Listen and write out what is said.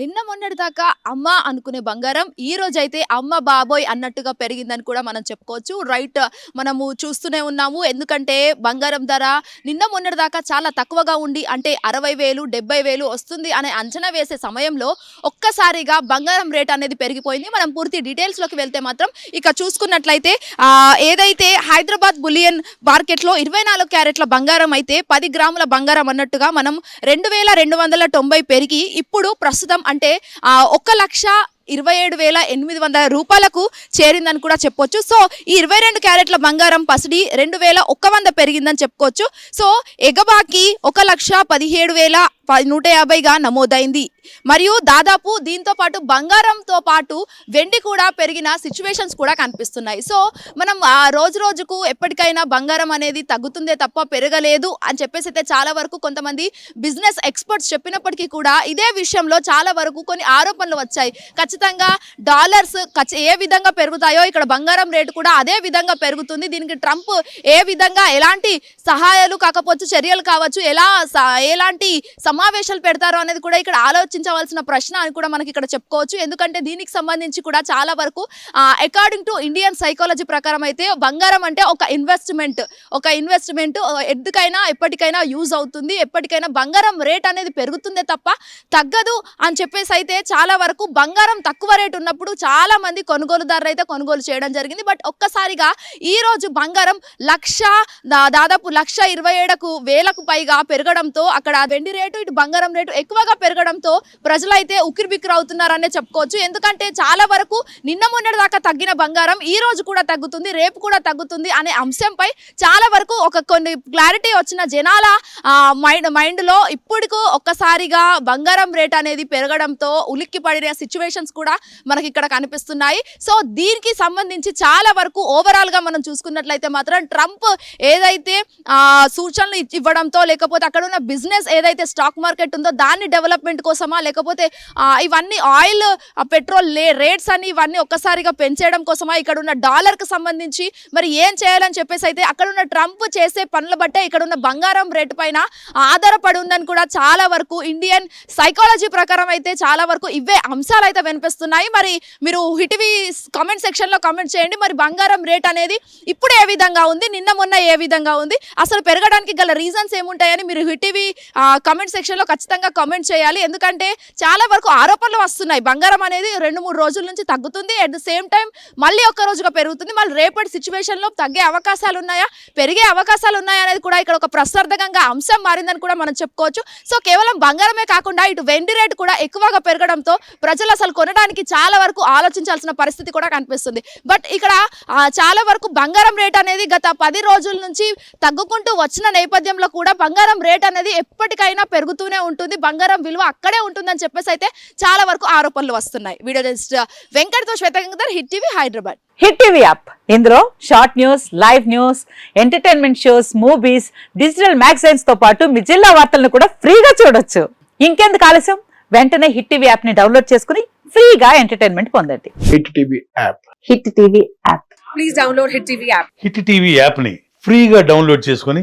నిన్న మొన్నటి దాకా అమ్మ అనుకునే బంగారం ఈ రోజు అయితే అమ్మ బాబోయ్ అన్నట్టుగా పెరిగిందని కూడా మనం చెప్పుకోవచ్చు. రైట్ మనము చూస్తూనే ఉన్నాము. ఎందుకంటే బంగారం ధర నిన్న మొన్నటి దాకా చాలా తక్కువగా ఉండి అంటే అరవై వేలు డెబ్బై వేలు వస్తుంది అనే అంచనా వేసే సమయంలో ఒక్కసారిగా బంగారం రేట్ అనేది పెరిగిపోయింది. మనం పూర్తి డీటెయిల్స్లోకి వెళ్తే మాత్రం ఇక చూసుకున్నట్లయితే ఏదైతే హైదరాబాద్ బులియన్ మార్కెట్లో ఇరవై నాలుగు క్యారెట్ల బంగారం అయితే పది గ్రాముల బంగారం అన్నట్టుగా మనం రెండు వేల రెండు వందల తొంభై పెరిగి ఇప్పుడు ప్రస్తుతం అంటే ఒక లక్ష ఇరవై ఏడు వేల ఎనిమిది వందల రూపాయలకు చేరిందని కూడా చెప్పొచ్చు. సో ఈ ఇరవై రెండు క్యారెట్ల బంగారం పసిడి రెండు వేల ఒక్క వంద పెరిగిందని చెప్పుకోవచ్చు. సో ఎగబాకి ఒక లక్ష పదిహేడు వేల నూట యాభైగా నమోదైంది. మరియు దాదాపు దీంతో పాటు బంగారంతో పాటు వెండి కూడా పెరిగిన సిచ్యువేషన్స్ కూడా కనిపిస్తున్నాయి. సో మనం ఆ రోజు రోజుకు ఎప్పటికైనా బంగారం అనేది తగ్గుతుందే తప్ప పెరగలేదు అని చెప్పేసి అయితే చాలా వరకు కొంతమంది బిజినెస్ ఎక్స్పర్ట్స్ చెప్పినప్పటికీ కూడా ఇదే విషయంలో చాలా వరకు కొన్ని ఆరోపణలు వచ్చాయి. ఖచ్చితంగా డాలర్స్ ఏ విధంగా పెరుగుతాయో ఇక్కడ బంగారం రేటు కూడా అదే విధంగా పెరుగుతుంది. దీనికి ట్రంప్ ఏ విధంగా ఎలాంటి సహాయాలు కాకపోవచ్చు చర్యలు కావచ్చు ఎలా స- ఎలాంటి సమావేశాలు పెడతారో అనేది కూడా ఇక్కడ ఆలోచించవలసిన ప్రశ్న అని కూడా మనకి ఇక్కడ చెప్పుకోవచ్చు. ఎందుకంటే దీనికి సంబంధించి కూడా చాలా వరకు అకార్డింగ్ టు ఇండియన్ సైకాలజీ ప్రకారం అయితే బంగారం అంటే ఒక ఇన్వెస్ట్మెంట్ ఒక ఇన్వెస్ట్మెంట్ ఎందుకైనా ఎప్పటికైనా యూజ్ అవుతుంది. ఎప్పటికైనా బంగారం రేట్ అనేది పెరుగుతుందే తప్ప తగ్గదు అని చెప్పేసి అయితే చాలా వరకు బంగారం తక్కువ రేటు ఉన్నప్పుడు చాలా మంది కొనుగోలుదారులు అయితే కొనుగోలు చేయడం జరిగింది. బట్ ఒక్కసారిగా ఈ రోజు బంగారం లక్ష దా- దాదాపు లక్ష ఇరవై ఏడుకు వేలకు పైగా పెరగడంతో అక్కడ వెండి రేటు ఇటు బంగారం రేటు ఎక్కువగా పెరగడంతో ప్రజలైతే ఉక్కిరి బిక్కిరి అవుతున్నారనే చెప్పుకోవచ్చు. ఎందుకంటే చాలా వరకు నిన్న మొన్నటి దాకా తగ్గిన బంగారం ఈ రోజు కూడా తగ్గుతుంది రేపు కూడా తగ్గుతుంది అనే అంశంపై చాలా వరకు ఒక కొన్ని క్లారిటీ వచ్చిన జనాల మైండ్ మైండ్లో ఇప్పటికు ఒక్కసారిగా బంగారం రేట్ అనేది పెరగడంతో ఉలిక్కి పడిన సిచ్యువేషన్స్ కూడా మనకి ఇక్కడ కనిపిస్తున్నాయి. సో దీనికి సంబంధించి చాలా వరకు ఓవరాల్గా మనం చూసుకున్నట్లయితే మాత్రం ట్రంప్ ఏదైతే సూచనలు ఇవ్వడంతో లేకపోతే అక్కడ ఉన్న బిజినెస్ ఏదైతే స్టాక్ మార్కెట్ ఉందో దాన్ని డెవలప్మెంట్ కోసమా? లేకపోతే ఇవన్నీ ఆయిల్ పెట్రోల్ లే రేట్స్ అని ఇవన్నీ ఒక్కసారిగా పెంచేయడం కోసమా? ఇక్కడ ఉన్న డాలర్కి సంబంధించి మరి ఏం చేయాలని చెప్పేసి అయితే అక్కడ ఉన్న ట్రంప్ చేసే పనుల బట్టే ఇక్కడ ఉన్న బంగారం రేటు పైన ఆధారపడి ఉందని కూడా చాలా వరకు ఇండియన్ సైకాలజీ ప్రకారం అయితే చాలా వరకు ఇవే అంశాలు అయితే వినిపిస్తున్నాయి. మరి మీరు హిటివి కామెంట్ సెక్షన్లో కామెంట్ చేయండి. మరి బంగారం రేట్ అనేది ఇప్పుడు ఏ విధంగా ఉంది? నిన్న మొన్న ఏ విధంగా ఉంది? అసలు పెరగడానికి గల రీజన్స్ ఏముంటాయని మీరు హిటివి కామెంట్ సెక్షన్లో ఖచ్చితంగా కామెంట్ చేయాలి. ఎందుకంటే చాలా వరకు ఆరోపణలు వస్తున్నాయి. బంగారం అనేది రెండు మూడు రోజుల నుంచి తగ్గుతుంది. అట్ ద సేమ్ టైం మళ్ళీ ఒక్క రోజుగా పెరుగుతుంది. మళ్ళీ రేపటి సిచ్యువేషన్లో తగ్గే అవకాశాలు ఉన్నాయా? పెరిగే అవకాశాలు ఉన్నాయా అనేది కూడా ఇక్కడ ఒక ప్రసార్థకంగా అంశం మారిందని కూడా మనం చెప్పుకోవచ్చు. సో కేవలం బంగారమే కాకుండా ఇటు వెండి రేటు కూడా ఎక్కువగా పెరగడంతో ప్రజలు అసలు కొనడానికి చాలా వరకు ఆలోచించాల్సిన పరిస్థితి కూడా కనిపిస్తుంది. బట్ ఇక్కడ చాలా వరకు బంగారం రేట్ అనేది గత పది రోజుల నుంచి తగ్గుకుంటూ వచ్చిన నేపథ్యంలో కూడా బంగారం రేట్ అనేది ఎప్పటికైనా పెరుగుతూనే ఉంటుంది. బంగారం విలువ అక్కడే ఉంటుందని చెప్పేసి అయితే చాలా వరకు ఆరోపణలు వస్తున్నాయి. వీడియో జర్నలిస్ట్ వెంకటతో శ్వేతంగర్ hit TV Hyderabad. Hit TV app. ఇందులో short news live news entertainment shows movies digital మ్యాగజైన్స్తో పాటు మీ జిల్లా వార్తలను కూడా ఫ్రీగా చూడొచ్చు. ఇంకెందుకు ఆలస్యం? వెంటనే హిట్ టీవీ యాప్ని డౌన్లోడ్ చేసుకుని ఫ్రీగా ఎంటర్టైన్మెంట్ పొందండి. Hit TV app. Hit TV app. Please download Hit TV app. Hit TV యాప్ని ఫ్రీగా డౌన్లోడ్ చేసుకొని